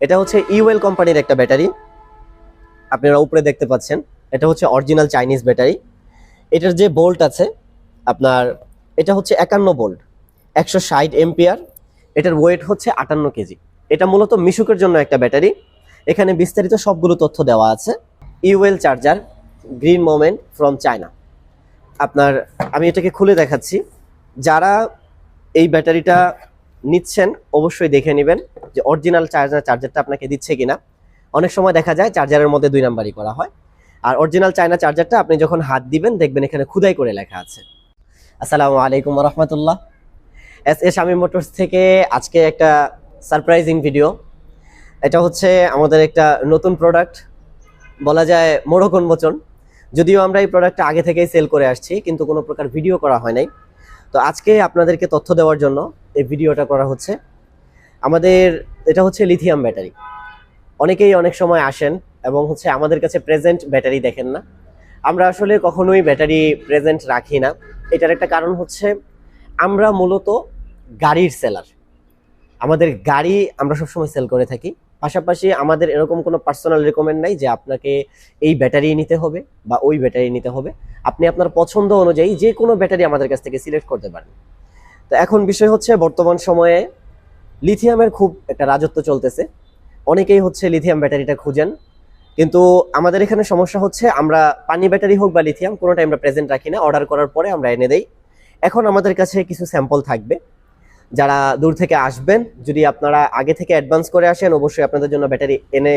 এটা হচ্ছে ইউএল কোম্পানির একটা ব্যাটারি। আপনারা উপরে দেখতে পাচ্ছেন, এটা হচ্ছে অরিজিনাল চাইনিজ ব্যাটারি। এটার যে বোল্ট আছে, আপনার, এটা হচ্ছে একান্ন বোল্ট একশো ষাট এম্পিয়ার এটার ওয়েট হচ্ছে আটান্ন কেজি। এটা মূলত মিশুকের জন্য একটা ব্যাটারি। এখানে বিস্তারিত সবগুলো তথ্য দেওয়া আছে। UL charger green moment from China আপনার, আমি এটাকে খুলে দেখাচ্ছি। যারা এই ব্যাটারিটা নিচ্ছেন, অবশ্যই দেখে নেবেন যে অরিজিনাল চার্জার চার্জারটা আপনাকে দিচ্ছে কিনা। অনেক সময় দেখা যায় চার্জারের মধ্যে দুই নাম্বারই করা হয়। আর অরিজিনাল চায়না চার্জারটা আপনি যখন হাত দিবেন, দেখবেন এখানে খুদাই করে লেখা আছে। আসসালামু আলাইকুম রহমতুল্লাহ। এস এ শামী মোটরস থেকে আজকে একটা সারপ্রাইজিং ভিডিও এটা হচ্ছে আমাদের একটা নতুন প্রোডাক্ট বলা যায় মোড়ক উন্মোচন। যদিও আমরা এই প্রোডাক্টটা আগে থেকেই সেল করে আসছি, কিন্তু কোনো প্রকার ভিডিও করা হয় নাই। তো আজকে আপনাদেরকে তথ্য দেওয়ার জন্য এই ভিডিওটা করা হচ্ছে। আমাদের, এটা হচ্ছে লিথিয়াম ব্যাটারি অনেকেই অনেক সময় আসেন এবং হচ্ছে আমাদের কাছে প্রেজেন্ট ব্যাটারি দেখেন না। আমরা আসলে কখনোই ব্যাটারি প্রেজেন্ট রাখি না। এটার একটা কারণ হচ্ছে, আমরা মূলত গাড়ির সেলার আমাদের গাড়ি আমরা সবসময় সেল করে থাকি। পাশাপাশি আমাদের এরকম কোনো পার্সোনাল রেকমেন্ড নাই যে আপনাকে এই ব্যাটারি নিতে হবে বা ওই ব্যাটারি নিতে হবে। আপনি আপনার পছন্দ অনুযায়ী যে কোনো ব্যাটারি আমাদের কাছ থেকে সিলেক্ট করতে পারেন। তো এখন বিষয় হচ্ছে বর্তমান সময়ে লিথিয়ামের খুব একটা রাজত্ব চলতেছে। অনেকেই হচ্ছে লিথিয়াম ব্যাটারিটা খুঁজেন। কিন্তু আমাদের এখানে সমস্যা হচ্ছে আমরা পানি ব্যাটারি হোক বা লিথিয়াম কোনোটাই আমরা প্রেজেন্ট রাখি না অর্ডার করার পরে আমরা এনে দেই। এখন আমাদের কাছে কিছু স্যাম্পল থাকবে। যারা দূর থেকে আসবেন, যদি আপনারা আগে থেকে অ্যাডভান্স করে আসেন, অবশ্যই আপনাদের জন্য ব্যাটারি এনে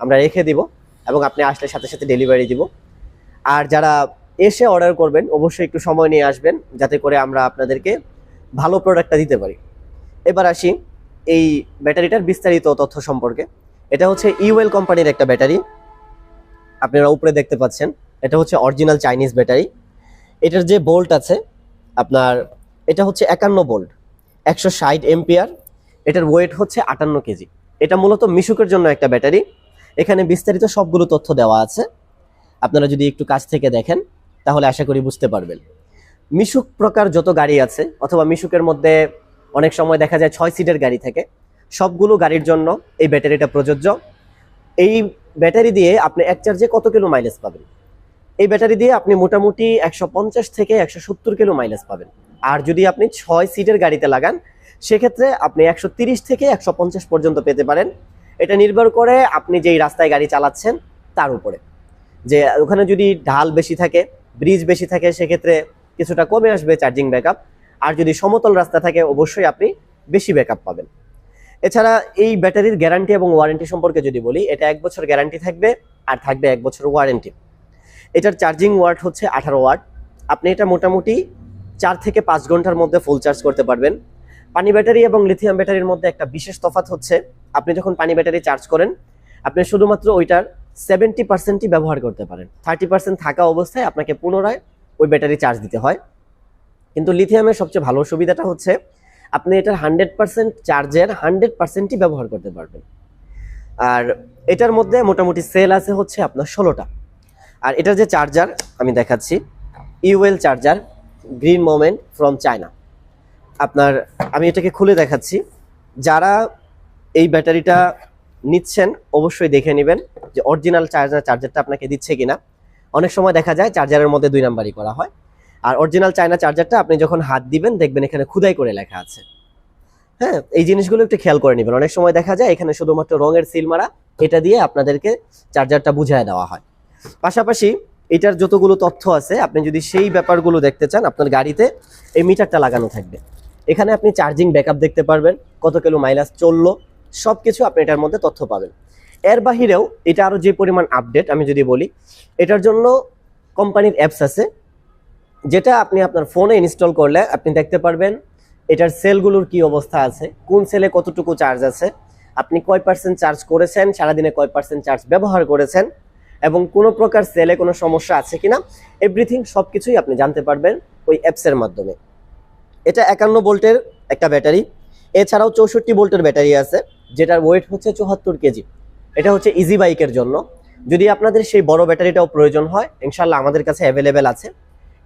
আমরা রেখে দিব এবং আপনি আসলে সাথে সাথে ডেলিভারি দিব। আর যারা এসে অর্ডার করবেন, অবশ্যই একটু সময় নিয়ে আসবেন, যাতে করে আমরা আপনাদেরকে ভালো প্রোডাক্টটা দিতে পারি। এবার আসি এই ব্যাটারিটার বিস্তারিত তথ্য সম্পর্কে। এটা হচ্ছে ইউএল কোম্পানির একটা ব্যাটারি। আপনারা উপরে দেখতে পাচ্ছেন, এটা হচ্ছে অরিজিনাল চাইনিজ ব্যাটারি। এটার যে বোল্ট আছে, আপনার এটা হচ্ছে একান্ন বোল্ট একশো ষাট এম্পিয়ার এটার ওয়েট হচ্ছে আটান্ন কেজি। এটা মূলত মিশুকের জন্য একটা ব্যাটারি। এখানে বিস্তারিত সবগুলো তথ্য দেওয়া আছে। আপনারা যদি একটু কাছ থেকে দেখেন, তাহলে আশা করি বুঝতে পারবেন। মিশুক প্রকার যত গাড়ি আছে, অথবা মিশুকের মধ্যে অনেক সময় দেখা যায় ছয় সিটের গাড়ি থাকে, সবগুলো গাড়ির জন্য এই ব্যাটারিটা প্রযোজ্য। এই ব্যাটারি দিয়ে আপনি এক চার্জে কত কিলো মাইলেজ পাবেন? এই ব্যাটারি দিয়ে আপনি মোটামুটি একশো পঞ্চাশ থেকে একশো সত্তর কিলো মাইলেজ পাবেন। আর যদি আপনি ছয় সিটের গাড়িতে লাগান, সেক্ষেত্রে আপনি একশো থেকে একশো পঞ্চাশ পর্যন্ত পেতে পারেন। এটা নির্ভর করে আপনি যেই রাস্তায় গাড়ি চালাচ্ছেন, তার উপরে। যে ওখানে যদি ঢাল বেশি থাকে ব্রিজ বেশি থাকে, সেক্ষেত্রে কিছুটা কমে আসবে চার্জিং ব্যাকআপ আর যদি সমতল রাস্তা থাকে, অবশ্যই আপনি বেশি ব্যাকআপ পাবেন। এছাড়া এই ব্যাটারির গ্যারান্টি এবং ওয়ারেন্টি সম্পর্কে যদি বলি, এটা এক বছর গ্যারান্টি থাকবে আর থাকবে এক বছর ওয়ারেন্টি এটার চার্জিং ওয়াট হচ্ছে আঠারো ওয়াট আপনি এটা মোটামুটি চার থেকে পাঁচ ঘণ্টার মধ্যে ফুল চার্জ করতে পারবেন। পানি ব্যাটারি এবং লিথিয়াম ব্যাটারির মধ্যে একটা বিশেষ তফাত হচ্ছে, আপনি যখন পানি ব্যাটারি চার্জ করেন, আপনি শুধুমাত্র ওইটার সেভেন্টি পার্সেন্টই ব্যবহার করতে পারেন। থার্টি পার্সেন্ট থাকা অবস্থায় আপনাকে পুনরায় ওই ব্যাটারি চার্জ দিতে হয়। কিন্তু লিথিয়ামের সবচেয়ে ভালো সুবিধাটা হচ্ছে, আপনি এটার হান্ড্রেড পার্সেন্ট চার্জের হান্ড্রেড পার্সেন্টই ব্যবহার করতে পারবেন। আর এটার মধ্যে মোটামুটি সেল আছে হচ্ছে আপনার ষোলোটা। আর এটার যে চার্জার, আমি দেখাচ্ছি, UL charger, green moment from China. আপনার, আমি এটাকে খুলে দেখাচ্ছি। যারা এই ব্যাটারিটা নিচ্ছেন, অবশ্যই দেখে নেবেন যে অরিজিনাল চার্জার, চার্জারটা আপনাকে দিচ্ছে কিনা। অনেক সময় দেখা যায় চার্জারের মধ্যে দুই নাম্বারই করা হয়। আর অরিজিনাল চায়না চার্জারটা আপনি যখন হাত দিবেন, দেখবেন এখানে খুদাই করে লেখা আছে। হ্যাঁ এই জিনিসগুলো একটু খেয়াল করে নেবেন। অনেক সময় দেখা যায় এখানে শুধুমাত্র রঙের সিল মারা, এটা দিয়ে আপনাদেরকে চার্জারটা বুঝায় দেওয়া হয়। পাশাপাশি এটার যতগুলো তথ্য আছে, আপনি যদি সেই ব্যাপারগুলো দেখতে চান, আপনার গাড়িতে এই মিটারটা লাগানো থাকবে। এখানে আপনি চার্জিং ব্যাকআপ দেখতে পারবেন, কত কিলো মাইলেজ চলল সব কিছু আপনি এটার মধ্যে তথ্য পাবেন। এর বাহিরেও এটা আরও যে পরিমাণ আপডেট আমি যদি বলি, এটার জন্য কোম্পানির অ্যাপস আছে, যেটা আপনি আপনার ফোনে ইনস্টল করলে আপনি দেখতে পারবেন এটার সেলগুলোর কি অবস্থা আছে, কোন সেলে কতটুকু চার্জ আছে, আপনি কয় পার্সেন্ট চার্জ করেছেন, সারাদিনে কয় পার্সেন্ট চার্জ ব্যবহার করেছেন এবং কোনো প্রকার সেলে কোনো সমস্যা আছে কিনা এভরিথিং সব কিছুই আপনি জানতে পারবেন ওই অ্যাপসের মাধ্যমে। এটা একান্ন ভোল্টের একটা ব্যাটারি, এছাড়াও চৌষট্টি ভোল্টের ব্যাটারি আছে, যেটার ওয়েট হচ্ছে চুয়াত্তর কেজি। এটা হচ্ছে ইজি বাইকের জন্য। যদি আপনাদের সেই বড় ব্যাটারিটাও প্রয়োজন হয় ইনশাল্লাহ আমাদের কাছে অ্যাভেলেবেল আছে।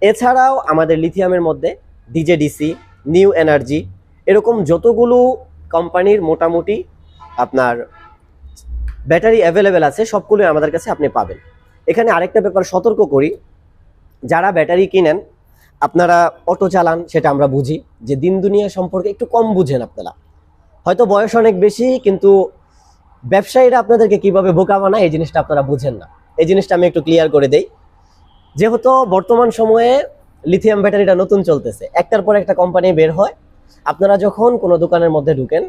এছাড়াও আমাদের লিথিয়ামের মধ্যে ডিজেডিসি নিউ এনার্জি এরকম যতগুলো কোম্পানির মোটামুটি আপনার ব্যাটারি অ্যাভেলেবেল আছে, সবগুলোই আমাদের কাছে আপনি পাবেন। এখানে আরেকটা ব্যাপার, সতর্ক করি। যারা ব্যাটারি কিনেন, আপনারা অটো চালান, সেটা আমরা বুঝি। যে দিন দুনিয়া সম্পর্কে একটু কম বুঝেন আপনারা। হয়তো বয়স অনেক বেশি, কিন্তু ব্যবসায়ীরা আপনাদেরকে কীভাবে বোকা বানায়, এই জিনিসটা আপনারা বুঝেন না। এই জিনিসটা আমি একটু ক্লিয়ার করে দেই। যেহেতু বর্তমান সময়ে লিথিয়াম ব্যাটারিটা নতুন চলতেছে, একটার পর একটা কোম্পানি বের হয়, আপনারা যখন কোনো দোকানের মধ্যে ঢুকেন,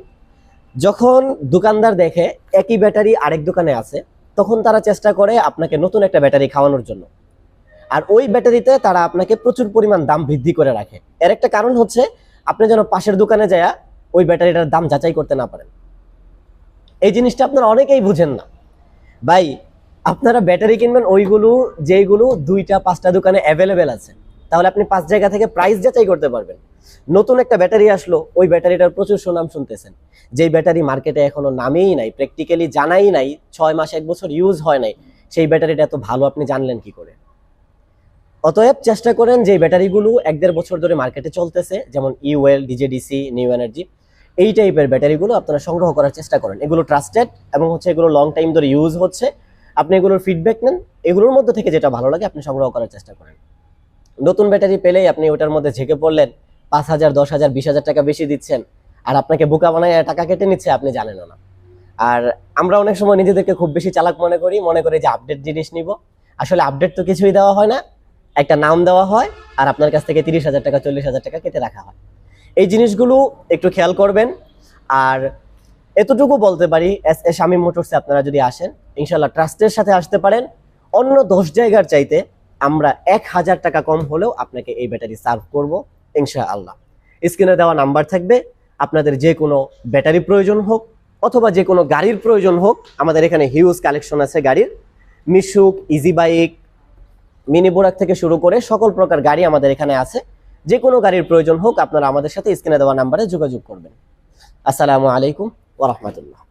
যখন দোকানদার দেখে একই ব্যাটারি আরেক দোকানে আছে, তখন তারা চেষ্টা করে আপনাকে নতুন একটা ব্যাটারি খাওয়ানোর জন্য। আর ওই ব্যাটারিতে তারা আপনাকে প্রচুর পরিমাণ দাম বৃদ্ধি করে রাখে। এর একটা কারণ হচ্ছে, আপনি যেন পাশের দোকানে যায় ওই ব্যাটারিটার দাম যাচাই করতে না পারেন। এই জিনিসটা আপনারা অনেকেই বুঝেন না। ভাই, আপনারা ব্যাটারি কিনবেন ওইগুলো, যেইগুলো দুইটা, পাঁচটা দোকানে অ্যাভেলেবেল আছে। তাহলে আপনি পাঁচ জায়গা থেকে প্রাইস যাচাই করতে পারবেন। নতুন একটা ব্যাটারি আসলো, ওই ব্যাটারিটার প্রচুর সুনাম শুনতেছেন। যেই ব্যাটারি মার্কেটে এখনও নামেই নাই প্র্যাকটিক্যালি জানাই নাই, ছয় মাস, এক বছর ইউজ হয় নাই, সেই ব্যাটারিটা এত ভালো আপনি জানলেন কি করে? অতএব চেষ্টা করেন যে ব্যাটারিগুলো এক দেড় বছর ধরে মার্কেটে চলতেছে, যেমন ইউএল ডিজেডিসি নিউ এনার্জি এই টাইপের ব্যাটারিগুলো আপনারা সংগ্রহ করার চেষ্টা করেন। এগুলো ট্রাস্টেড এবং হচ্ছে এগুলো লং টাইম ধরে ইউজ হচ্ছে। আপনি এগুলোর ফিডব্যাক নেন। এগুলোর মধ্যে থেকে যেটা ভালো লাগে, আপনি সংগ্রহ করার চেষ্টা করেন। নতুন ব্যাটারি পেলেই আপনি ওটার মধ্যে ঝেঁকে পড়লেন, পাঁচ হাজার, দশ হাজার, বিশ হাজার টাকা বেশি দিচ্ছেন আর আপনাকে বোকা বানায় টাকা কেটে নিচ্ছে, আপনি জানেন না। আর আমরা অনেক সময় নিজেদেরকে খুব বেশি চালাক মনে করি মনে করি যে আপডেট জিনিস নিব। আসলে আপডেট তো কিছুই দেওয়া হয় না। একটা নাম দেওয়া হয় আর আপনার কাছ থেকে তিরিশ হাজার টাকা, চল্লিশ হাজার টাকা কেটে রাখা হয়। এই জিনিসগুলো একটু খেয়াল করবেন। আর এতটুকু বলতে পারি, এস এ শামীম মোটরসে আপনারা যদি আসেন ইনশাল্লাহ ট্রাস্টের সাথে আসতে পারেন। অন্য দশ জায়গার চাইতে আমরা এক হাজার টাকা কম হলেও আপনাকে এই ব্যাটারি সার্ভ করব ইনশা আল্লাহ স্ক্রিনে দেওয়া নাম্বার থাকবে, আপনাদের যে কোনো ব্যাটারি প্রয়োজন হোক অথবা যে কোনো গাড়ির প্রয়োজন হোক, আমাদের এখানে হিউজ কালেকশন আছে গাড়ির। Mishuk easy bike mini Borak থেকে শুরু করে সকল প্রকার গাড়ি আমাদের এখানে আছে। যে কোনো গাড়ির প্রয়োজন হোক আপনারা আমাদের সাথে স্ক্রিনে দেওয়া নাম্বারে যোগাযোগ করবেন। আসসালামু আলাইকুম ওরহমতুল্লাহ